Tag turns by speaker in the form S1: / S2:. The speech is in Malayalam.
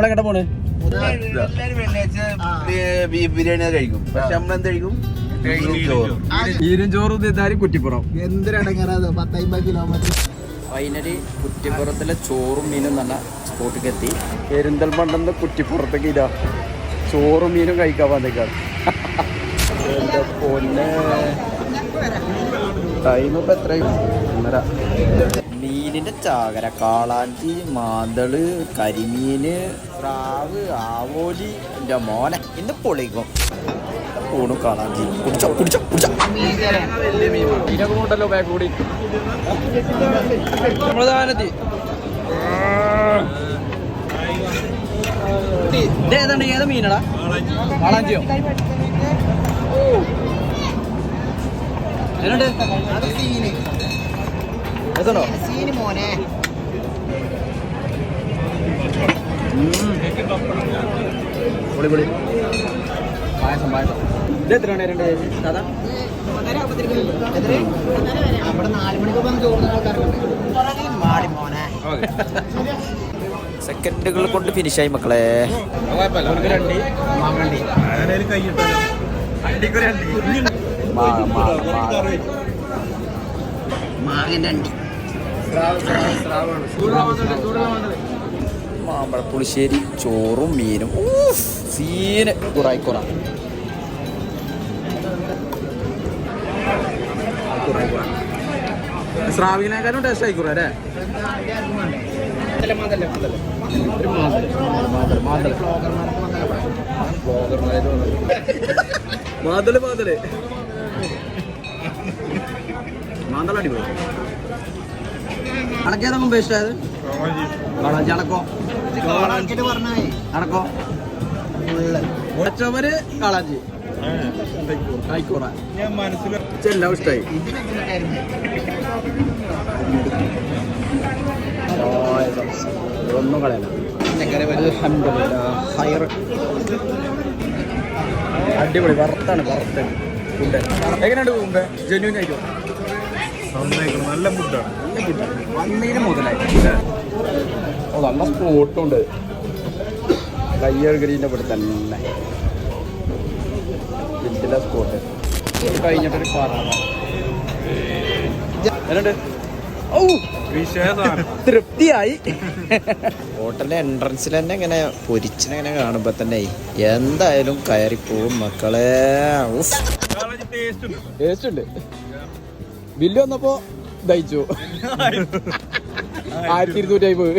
S1: നമ്മളെങ്ങോട്ട് പോണ്?
S2: ബീഫ് ബിരിയാണി കഴിക്കും പക്ഷെ നമ്മളെന്ത് കഴിക്കും
S1: കുറ്റിപ്പുറം.
S3: എന്തൊരടങ്ങാറത്? പത്തമ്പത് കിലോമീറ്റർ
S1: ഫൈനലി കുറ്റിപ്പുറത്തിലെ ചോറും മീനും നല്ല സ്പോട്ടിൽ എത്തി പെരിന്തൽമണ്ണെന്ന് കുറ്റിപ്പുറത്തേക്ക് ഇതാ. ചോറും മീനും കഴിക്കാൻ വന്നേക്കാണ്. എന്റെ പൊന്നെ. ടൈം ഇപ്പം എത്രയും ഒന്നര. മീനിന്റെ ചാകര കാളാഞ്ചി മാന്തൾ കരിമീന് പ്രാവ് ആവോലി എന്റെ മോനെ ഇന്ന് പൊളിക്കും. ഊണും കാളാഞ്ചി. കുടിച്ചോ കുടിച്ചോ കുടിച്ചോ. മീനൊക്കെ കൂടി. നമ്മളതാനെത്തി ഏതാണ് ഏതാ മീനടാ? വാളാഞ്ചിയോ എന്നുണ്ട്
S3: അത് സീന്
S1: എത്തണോ
S3: സീന് മോനെ.
S1: പൊളി പൊളി. പായസം പായസം. ഇത് എത്രയാണ് രണ്ട് സാധാ?
S3: എത്ര അവിടെ നാല് മണിക്ക് വന്ന് ചോറുന്ന ആൾക്കാരുണ്ട്. മാടി മോനെ.
S1: സെക്കൻഡുകൾ കൊണ്ട് ഫിനിഷായി മക്കളെ.
S3: മാങ്ങന്റെ അണ്ടി.
S1: മാമ്പഴ പുളിശ്ശേരി ചോറും മീനും. സീന്. കുറൈക്കുറ. സ്രാവിനേക്കാളും ടേസ്റ്റ് ആയിക്കുറ അല്ലേ? മാതൽ മാതൽ മാന്തള അടിപൊളി അടക്കേതാ മുമ്പ് ഇഷ്ടമായത്? കളാഞ്ചി. ആയിക്കോറ
S2: ഞാൻ മനസ്സിൽ
S1: എല്ലാം ഇഷ്ടമായി ഒന്നും കളയല്ല അൽഹംദുലില്ലാ. ഹൈറ്. അടിപൊളി. വറുത്താണ് വറുത്ത് എങ്ങനെയുണ്ട് മുമ്പേ ജെന്യൂൻ ആയിട്ടോ?
S2: നല്ല ഫുഡാണ്
S1: വന്നതിന് മുതലായി. ഓ നല്ല സ്പോട്ടുണ്ട് കയ്യഴുകരീന്റെ ഇവിടെ തന്നെ. ഇതിന്റെ സ്പോട്ട് കഴിഞ്ഞിട്ടൊരു പാറ
S2: ഓ
S1: തൃപ്തിയായി. ഹോട്ടലിന്റെ എൻട്രൻസിൽ തന്നെ ഇങ്ങനെ പൊരിച്ചിനെ ഇങ്ങനെ കാണുമ്പോ തന്നെ എന്തായാലും കയറിപ്പോവും മക്കളെ.
S2: ടേസ്റ്റ് ഉണ്ട്.
S1: ടേസ്റ്റ് ഉണ്ട്. ബില്ല് വന്നപ്പോ ദഹിച്ചു. ആയിരത്തി ഇരുന്നൂറ്റി അമ്പത്